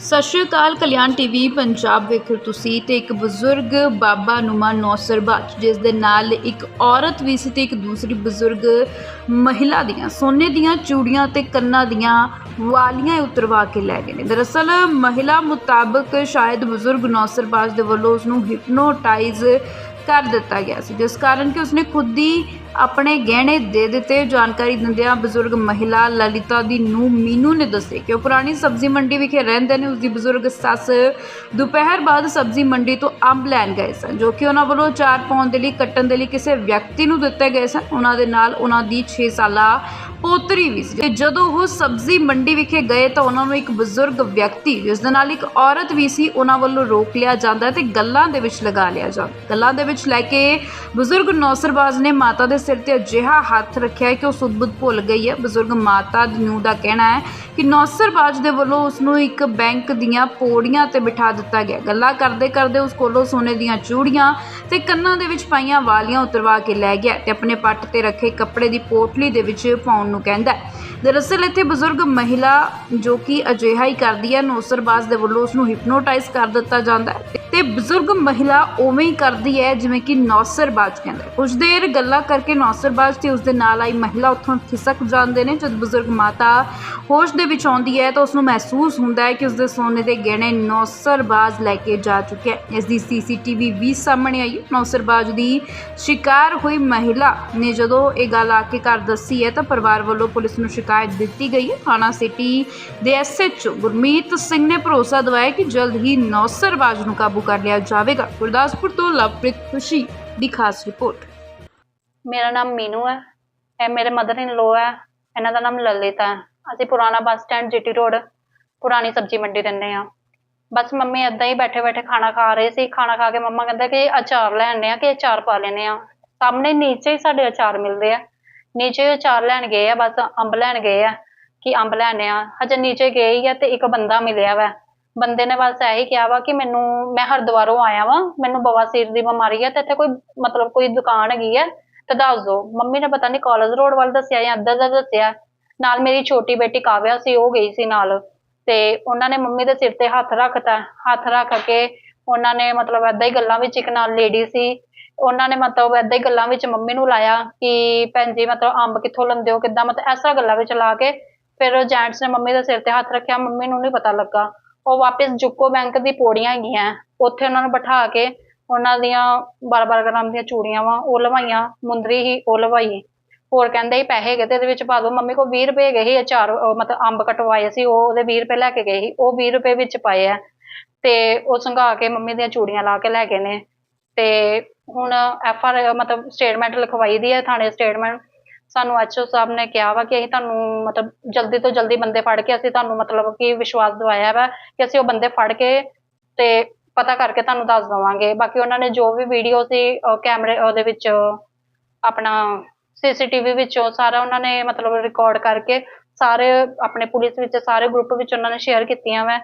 ਸਤਿ ਸ਼੍ਰੀ ਅਕਾਲ, ਕਲਿਆਣ ਟੀਵੀ, ਪੰਜਾਬ ਵੇਖ ਤੁਸੀਂ ਤੇ ਇੱਕ ਬਜ਼ੁਰਗ ਬਾਬਾ ਨੁਮਾ ਨੌਸਰਬਾਜ ਜਿਸ ਦੇ ਨਾਲ ਇੱਕ ਔਰਤ ਵੀ ਸੀ ਤੇ ਇੱਕ ਦੂਸਰੀ ਬਜ਼ੁਰਗ ਮਹਿਲਾ ਦੀਆਂ, ਸੋਨੇ ਦੀਆਂ ਚੂੜੀਆਂ ਤੇ ਕੰਨਾਂ ਦੀਆਂ ਵਾਲੀਆਂ ਉਤਰਵਾ ਕੇ ਲੈ ਗਏ ਨੇ। ਦਰਅਸਲ ਮਹਿਲਾ ਮੁਤਾਬਕ ਸ਼ਾਇਦ ਬਜ਼ੁਰਗ ਨੌਸਰਬਾਜ ਦੇ ਵੱਲੋਂ ਉਸ ਨੂੰ ਹਿਪਨੋਟਾਈਜ਼ ਕਰ ਦਿੱਤਾ ਗਿਆ ਸੀ। ਜਿਸ ਕਾਰਨ ਕਿ ਉਸਨੇ ਖੁਦ ਹੀ ਆਪਣੇ ਗਹਿਣੇ ਦੇ ਦਿੱਤੇ। ਜਾਣਕਾਰੀ ਦਿੰਦਿਆਂ ਬਜ਼ੁਰਗ ਮਹਿਲਾ ਲਲਿਤਾ ਦੀ ਨੂੰ ਮੀਨੂ ਨੇ ਦੱਸਿਆ ਕਿ ਉਹ ਪੁਰਾਣੀ ਸਬਜ਼ੀ ਮੰਡੀ ਵਿਖੇ ਰਹਿੰਦੇ ਨੇ। ਉਸਦੀ ਬਜ਼ੁਰਗ ਸੱਸ ਦੁਪਹਿਰ ਬਾਅਦ ਸਬਜ਼ੀ ਮੰਡੀ ਤੋਂ ਅੰਬ ਲੈਣ ਗਏ ਸਨ, ਜੋ ਕਿ ਉਹਨਾਂ ਵੱਲੋਂ ਚਾਰ ਪਾਉਣ ਦੇ ਲਈ, ਕੱਟਣ ਦੇ ਲਈ ਕਿਸੇ ਵਿਅਕਤੀ ਨੂੰ ਦਿੱਤੇ ਗਏ ਸਨ। ਉਹਨਾਂ ਦੇ ਨਾਲ ਉਹਨਾਂ ਦੀ 6 ਸਾਲਾ ਪੋਤਰੀ ਵੀ ਸੀ। ਤੇ ਜਦੋਂ ਉਹ ਸਬਜ਼ੀ ਮੰਡੀ ਵਿਖੇ ਗਏ ਤਾਂ ਉਹਨਾਂ ਨੂੰ ਇੱਕ ਬਜ਼ੁਰਗ ਵਿਅਕਤੀ ਜਿਸ ਦੇ ਨਾਲ ਇੱਕ ਔਰਤ ਵੀ ਸੀ, ਉਹਨਾਂ ਵੱਲੋਂ ਰੋਕ ਲਿਆ ਜਾਂਦਾ ਹੈ ਤੇ ਗੱਲਾਂ ਦੇ ਵਿੱਚ ਲਗਾ ਲਿਆ ਜਾਂਦਾ ਗੱਲਾਂ ਦੇ ਵਿੱਚ ਲੈ ਕੇ ਬਜ਼ੁਰਗ ਨੌਸਰਬਾਜ਼ ਨੇ ਮਾਤਾ ਦੇ ਸਿਰ ਤੇ ਅਜਿਹਾ ਹੱਥ ਰੱਖਿਆ ਕਿ ਉਹ ਸੁੱਧ-ਬੁੱਧ ਭੁੱਲ ਗਈ ਹੈ। ਬਜ਼ੁਰਗ ਮਾਤਾ ਨੂੰ ਦਾ ਕਹਿਣਾ ਹੈ ਕਿ ਨੌਸਰਬਾਜ਼ ਦੇ ਵੱਲੋਂ ਉਸ ਨੂੰ ਇੱਕ ਬੈਂਕ ਦੀਆਂ ਪੌੜੀਆਂ ਤੇ ਬਿਠਾ ਦਿੱਤਾ ਗਿਆ। ਗੱਲਾਂ ਕਰਦੇ ਕਰਦੇ ਉਸ ਕੋਲੋਂ ਸੋਨੇ ਦੀਆਂ ਚੂੜੀਆਂ ਤੇ ਕੰਨਾਂ ਦੇ ਵਿੱਚ ਪਾਈਆਂ ਵਾਲੀਆਂ ਉਤਰਵਾ ਕੇ ਲੈ ਗਿਆ ਤੇ ਆਪਣੇ ਪੱਟ ਤੇ ਰੱਖੇ ਕੱਪੜੇ ਦੀ ਪੋਟਲੀ ਦੇ ਵਿੱਚ ਪਾਉਣ ਨੂੰ ਕਹਿੰਦਾ ਹੈ। ਦਰਅਸਲ ਇੱਥੇ ਬਜ਼ੁਰਗ ਮਹਿਲਾ ਜੋ ਕਿ ਅਜਿਹਾ ਹੀ ਕਰਦੀ ਹੈ, ਨੌਸਰਬਾਜ਼ ਦੇ ਵੱਲੋਂ ਉਸ ਨੂੰ ਹਿਪਨੋਟਾਈਜ਼ ਕਰ ਦਿੱਤਾ ਜਾਂਦਾ ਹੈ ਬਜ਼ੁਰਗ ਮਹਿਲਾ ਉਵੇਂ ਹੀ ਕਰਦੀ ਹੈ, ਜਿਵੇਂ ਕਿ ਨੌਸਰਬਾਜ਼ ਕਹਿੰਦਾ ਕੁਝ ਦੇਰ ਗੱਲਾਂ ਕਰਕੇ ਨੌਸਰਬਾਜ਼ ਤੇ ਉਸ ਦੇ ਨਾਲ ਆਈ ਮਹਿਲਾ ਉੱਥੋਂ ਖਿਸਕ ਜਾਂਦੇ ਨੇ। ਜਦ ਬਜ਼ੁਰਗ ਮਾਤਾ ਹੋਸ਼ ਦੇ ਵਿੱਚ ਆਉਂਦੀ ਹੈ ਤਾਂ ਉਸ ਨੂੰ ਮਹਿਸੂਸ ਹੁੰਦਾ ਹੈ ਕਿ ਉਸ ਦੇ ਸੋਨੇ ਦੇ ਗਹਿਣੇ ਨੌਸਰਬਾਜ਼ ਲੈ ਕੇ ਜਾ ਚੁੱਕਿਆ ਇਸ ਦੀ ਸੀਸੀਟੀਵੀ ਵੀ ਸਾਹਮਣੇ ਆਈ ਹੈ। ਨੌਸਰਬਾਜ਼ ਦੀ ਸ਼ਿਕਾਰ ਹੋਈ ਮਹਿਲਾ ਨੇ ਜਦੋਂ ਇਹ ਗੱਲ ਆ ਕੇ ਘਰ ਦੱਸੀ ਹੈ ਤਾਂ ਪਰਿਵਾਰ ਵੱਲੋਂ ਪੁਲਿਸ ਨੂੰ ਸ਼ਿਕਾਇਤ ਦਿੱਤੀ ਗਈ ਹੈ। ਥਾਣਾ ਸਿਟੀ ਦੇ ਐਸਐਚਓ ਗੁਰਮੀਤ ਸਿੰਘ ਨੇ ਭਰੋਸਾ ਦਿਵਾਇਆ ਕਿ ਜਲਦ ਹੀ ਨੌਸਰਬਾਜ਼ ਨੂੰ ਕਾਬੂ ਕਰ ਲਿਆ ਜਾਵੇਗਾ। ਗੁਰਦਾਸਪੁਰ ਤੋਂ ਲਵਪ੍ਰੀਤ ਖੁਸ਼ੀ ਦੀ ਖਾਸ ਰਿਪੋਰਟ। ਮੇਰਾ ਨਾਮ ਮੀਨੂ ਹੈ। ਇਹ ਮੇਰੇ ਮਦਰ ਇਨ ਲੋ ਹੈ। ਇਹਨਾਂ ਦਾ ਨਾਮ ਲਲਿਤ ਹੈ। ਅਸੀਂ ਪੁਰਾਣਾ ਬੱਸ ਸਟੈਂਡ ਜੀਟੀ ਰੋਡ, ਪੁਰਾਣੀ ਸਬਜ਼ੀ ਮੰਡੀ ਰਹਿੰਦੇ ਆ ਬਸ ਮੰਮੀ ਏਦਾਂ ਹੀ ਬੈਠੇ ਬੈਠੇ ਖਾਣਾ ਖਾ ਰਹੇ ਸੀ। ਖਾਣਾ ਖਾ ਕੇ ਮੰਮਾ ਕਹਿੰਦਾ ਕਿ ਅਚਾਰ ਲੈ ਆਉਂਦੇ ਆ ਕਿ ਅਚਾਰ ਪਾ ਲੈਣੇ ਆ ਸਾਹਮਣੇ ਨੀਚੇ ਹੀ ਸਾਡੇ ਅਚਾਰ ਮਿਲਦੇ ਆ। ਨੀਚੇ ਅਚਾਰ ਲੈਣ ਗਏ ਆ, ਬਸ ਅੰਬ ਲੈਣ ਗਏ ਆ ਕਿ ਅੰਬ ਲੈਣੇ ਆ ਹਜੇ ਨੀਚੇ ਗਏ ਹੀ ਆ ਤੇ ਇੱਕ ਬੰਦਾ ਮਿਲਿਆ ਵਾ। ਬੰਦੇ ਨੇ ਬਸ ਇਹੀ ਕਿਹਾ ਵਾ ਕਿ ਮੈਨੂੰ, ਮੈਂ ਹਰਿਦੁਆਰੋਂ ਆਇਆ ਵਾਂ, ਮੈਨੂੰ ਬਵਾਸੀਰ ਦੀ ਬਿਮਾਰੀ ਹੈ ਤੇ ਇੱਥੇ ਕੋਈ ਮਤਲਬ ਕੋਈ ਦੁਕਾਨ ਹੈਗੀ ਹੈ ਤੇ ਦੱਸ ਦਿਓ ਮੰਮੀ ਨੇ ਪਤਾ ਨਹੀਂ ਕਾਲਜ ਰੋਡ ਵੱਲ ਦੱਸਿਆ ਜਾਂ ਇੱਧਰ ਦਾ ਦੱਸਿਆ। ਨਾਲ ਮੇਰੀ ਛੋਟੀ ਬੇਟੀ ਕਾਵਿਆ ਸੀ, ਉਹ ਗਈ ਸੀ ਨਾਲ। ਤੇ ਉਹਨਾਂ ਨੇ ਮੰਮੀ ਦੇ ਸਿਰ ਤੇ ਹੱਥ ਰੱਖਤਾ। ਹੱਥ ਰੱਖ ਕੇ ਉਹਨਾਂ ਨੇ ਮਤਲਬ ਏਦਾਂ ਹੀ ਗੱਲਾਂ ਵਿੱਚ ਇੱਕ ਨਾਲ ਲੇਡੀ ਸੀ। ਉਹਨਾਂ ਨੇ ਮਤਲਬ ਏਦਾਂ ਹੀ ਗੱਲਾਂ ਵਿੱਚ ਮੰਮੀ ਨੂੰ ਲਾਇਆ ਕਿ ਭੈਣ ਜੀ ਮਤਲਬ ਅੰਬ ਕਿੱਥੋਂ ਲੈਂਦੇ ਹੋ, ਕਿੱਦਾਂ ਮਤਲਬ ਐਸਾ ਗੱਲਾਂ ਵਿੱਚ ਲਾ ਕੇ, ਫਿਰ ਜੈਂਟਸ ਨੇ ਮੰਮੀ ਦੇ ਸਿਰ ਤੇ ਹੱਥ ਰੱਖਿਆ। ਮੰਮੀ ਨੂੰ ਨਹੀਂ ਪਤਾ ਲੱਗਾ। ਉਹ ਵਾਪਸ ਜੁਕੋ ਬੈਂਕ ਦੀ ਪੌੜੀਆਂ ਹੈਗੀਆਂ। ਉੱਥੇ ਉਹਨਾਂ ਨੂੰ ਬਿਠਾ ਕੇ ਉਹਨਾਂ ਦੀਆਂ 12-12 ਗ੍ਰਾਮ ਦੀਆਂ ਚੂੜੀਆਂ ਵਾ, ਉਹ ਲਵਾਈਆਂ, ਮੁੰਦਰੀ ਹੀ ਉਹ ਲਵਾਈ। ਹੋਰ ਕਹਿੰਦੇ ਸੀ ਪੈਸੇ ਹੈਗੇ ਤੇ ਇਹਦੇ ਵਿੱਚ ਪਾ ਦਿਓ ਮੰਮੀ ਕੋਲ 20 ਰੁਪਏ ਗਏ ਸੀ ਚਾਰ ਮਤਲਬ ਅੰਬ ਕਟਵਾਏ ਸੀ, ਉਹ ਉਹਦੇ 20 ਰੁਪਏ ਲੈ ਕੇ ਗਏ ਸੀ, ਉਹ 20 ਰੁਪਏ ਵਿੱਚ ਪਾਏ ਆ। ਤੇ ਉਹ ਸੰਘਾ ਕੇ ਮੰਮੀ ਦੀਆਂ ਚੂੜੀਆਂ ਲਾ ਕੇ ਲੈ ਗਏ ਨੇ। ਤੇ ਹੁਣ ਐਫ ਆਰ, ਮਤਲਬ ਸਟੇਟਮੈਂਟ ਲਿਖਵਾਈ ਦੀ ਹੈ ਥਾਣੇ ਸਟੇਟਮੈਂਟ। ਸਾਨੂੰ ਐਚਓ ਸਾਹਿਬ ਨੇ ਕਿਹਾ ਵਾ ਕਿ ਅਸੀਂ ਤੁਹਾਨੂੰ ਮਤਲਬ ਜਲਦੀ ਤੋਂ ਜਲਦੀ ਬੰਦੇ ਫੜ ਕੇ ਅਸੀਂ ਤੁਹਾਨੂੰ ਮਤਲਬ ਕਿ ਵਿਸ਼ਵਾਸ ਦਿਵਾਇਆ ਵਾ ਕਿ ਅਸੀਂ ਉਹ ਬੰਦੇ ਫੜ ਕੇ ਤੇ ਪਤਾ ਕਰਕੇ ਤੁਹਾਨੂੰ ਦੱਸ ਦਵਾਂਗੇ। ਬਾਕੀ ਉਹਨਾਂ ਨੇ ਜੋ ਵੀ ਵੀਡੀਓ ਸੀ ਅਹ ਕੈਮਰੇ, ਉਹਦੇ ਵਿੱਚ ਆਪਣਾ ਸੀਸੀਟੀਵੀ ਵਿੱਚੋਂ ਸਾਰਾ ਉਹਨਾਂ ਨੇ ਮਤਲਬ ਰਿਕਾਰਡ ਕਰਕੇ ਸਾਰੇ ਆਪਣੇ ਪੁਲਿਸ ਵਿੱਚ, ਸਾਰੇ ਗਰੁੱਪ ਵਿੱਚ ਉਹਨਾਂ ਨੇ ਸ਼ੇਅਰ ਕੀਤੀਆਂ ਵਾ।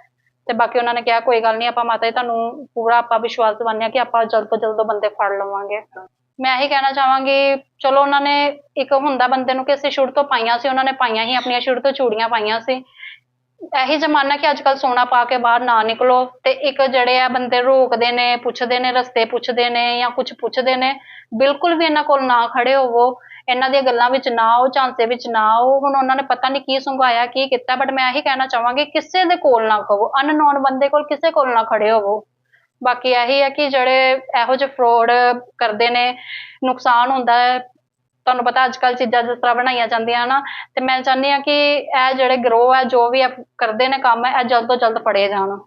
ਤੇ ਬਾਕੀ ਉਹਨਾਂ ਨੇ ਕਿਹਾ, ਕੋਈ ਗੱਲ ਨਹੀਂ ਆਪਾਂ ਮਾਤਾ ਜੀ, ਤੁਹਾਨੂੰ ਪੂਰਾ ਆਪਾਂ ਵਿਸ਼ਵਾਸ ਦਿਵਾਉਂਦੇ ਹਾਂ ਕਿ ਆਪਾਂ ਜਲਦ ਤੋਂ ਜਲਦ ਉਹ ਬੰਦੇ ਫੜ ਲਵਾਂਗੇ। ਮੈਂ ਇਹੀ ਕਹਿਣਾ ਚਾਹਾਂਗੀ, ਚਲੋ ਉਹਨਾਂ ਨੇ ਇੱਕ ਹੁੰਦਾ ਬੰਦੇ ਨੂੰ ਕਿ ਅਸੀਂ ਸ਼ੁਰੂ ਤੋਂ ਪਾਈਆਂ ਸੀ, ਉਹਨਾਂ ਨੇ ਪਾਈਆਂ ਹੀ ਆਪਣੀਆਂ ਸ਼ੁਰੂ ਤੋਂ ਚੂੜੀਆਂ ਪਾਈਆਂ ਸੀ। ਇਹੀ ਜ਼ਮਾਨਾ ਕਿ ਅੱਜ ਕੱਲ ਸੋਨਾ ਪਾ ਕੇ ਬਾਹਰ ਨਾ ਨਿਕਲੋ ਤੇ ਇੱਕ ਜਿਹੜੇ ਆ ਬੰਦੇ ਰੋਕਦੇ ਨੇ, ਪੁੱਛਦੇ ਨੇ, ਰਸਤੇ ਪੁੱਛਦੇ ਨੇ ਜਾਂ ਕੁਝ ਪੁੱਛਦੇ ਨੇ, ਬਿਲਕੁਲ ਵੀ ਇਹਨਾਂ ਕੋਲ ਨਾ ਖੜੇ ਹੋਵੋ। ਇਹਨਾਂ ਦੀਆਂ ਗੱਲਾਂ ਵਿੱਚ ਨਾ ਆਓ, ਝਾਂਸੇ ਵਿੱਚ ਨਾ ਆਓ। ਹੁਣ ਉਹਨਾਂ ਨੇ ਪਤਾ ਨਹੀਂ ਕੀ ਸੰਘਾਇਆ, ਕੀ ਕੀਤਾ ਬਟ ਮੈਂ ਇਹੀ ਕਹਿਣਾ ਚਾਹਾਂਗੀ, ਕਿਸੇ ਦੇ ਕੋਲ ਨਾ ਕਹੋ। ਅਨਨੋਨ ਬੰਦੇ ਕੋਲ ਕਿਸੇ ਕੋਲ ਨਾ ਖੜੇ ਹੋਵੋ। ਬਾਕੀ ਇਹੀ ਹੈ ਕਿ ਜਿਹੜੇ ਇਹੋ ਜਿਹੇ ਫਰੋਡ ਕਰਦੇ ਨੇ, ਨੁਕਸਾਨ ਹੁੰਦਾ ਹੈ, ਤੁਹਾਨੂੰ ਪਤਾ ਅੱਜ ਕੱਲ ਚੀਜ਼ਾਂ ਜਿਸ ਤਰ੍ਹਾਂ ਬਣਾਈਆਂ ਜਾਂਦੀਆਂ ਹਨਾ, ਤੇ ਮੈਂ ਚਾਹੁੰਦੀ ਹਾਂ ਕਿ ਇਹ ਜਿਹੜੇ ਗਰੋਹ ਹੈ, ਜੋ ਵੀ ਇਹ ਕਰਦੇ ਨੇ ਕੰਮ, ਇਹ ਜਲਦ ਤੋਂ ਜਲਦ ਫੜੇ ਜਾਣ।